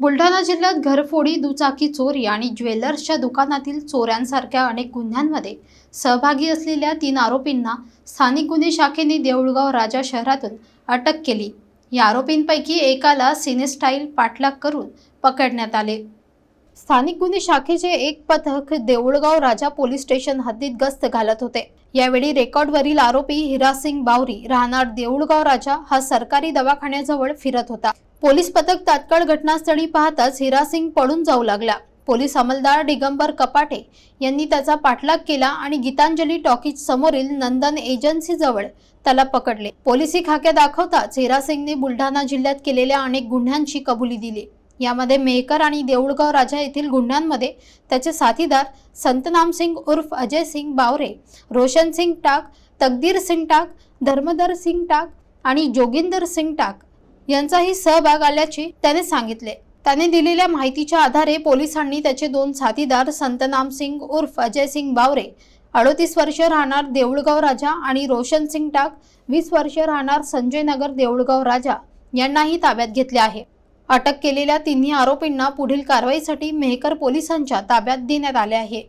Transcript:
बुलढाणा जिल्ह्यात घरफोडी दुचाकी चोरी आणि ज्वेलर्सच्या दुकानातील चोऱ्यांसारख्या अनेक गुन्ह्यांमध्ये सहभागी असलेल्या तीन आरोपींना स्थानिक गुन्हे शाखेने देऊळगाव राजा शहरातून अटक केली. या आरोपींपैकी एकाला सिनेस्टाईल पाठलाग करून पकडण्यात आले. स्थानिक गुन्हे शाखेचे एक पथक देऊळगाव राजा पोलीस स्टेशन हद्दीत गस्त घालत होते. यावेळी रेकॉर्डवरील आरोपी हिरासिंग बावरी राहणार देऊळगाव राजा हा सरकारी दवाखान्याजवळ फिरत होता. पोलीस पथक तात्काळ घटनास्थळी पाहताच हिरासिंग पडून जाऊ लागला. पोलीस अंमलदार दिगंबर कपाटे यांनी त्याचा पाठलाग केला आणि गीतांजली टॉकीज समोरील नंदन एजन्सीजवळ त्याला पकडले. पोलिसी खाक्या दाखवताच हिरासिंगने बुलढाणा जिल्ह्यात केलेल्या अनेक गुन्ह्यांची कबुली दिली. यामध्ये मेहकर आणि देऊळगाव राजा येथील गुन्ह्यांमध्ये त्याचे साथीदार संतनाम सिंग उर्फ अजय सिंग बावरे रोशन सिंग टाक तकदीर सिंग टाक धर्मदर सिंग टाक आणि जोगिंदर सिंग टाक यांचाही सहभाग आल्याचे त्याने सांगितले. त्याने दिलेल्या माहितीच्या आधारे पोलिसांनी त्याचे दोन साथीदार संतनाम सिंग उर्फ अजय सिंग बावरे अडोतीस वर्ष राहणार देऊळगाव राजा आणि रोशन सिंग टाक वीस वर्ष राहणार संजय नगर देऊळगाव राजा यांनाही ताब्यात घेतले आहे. अटक केलेल्या तिन्ही आरोपींना पुढील कारवाईसाठी मेहकर पोलिसांच्या ताब्यात देण्यात आले आहे.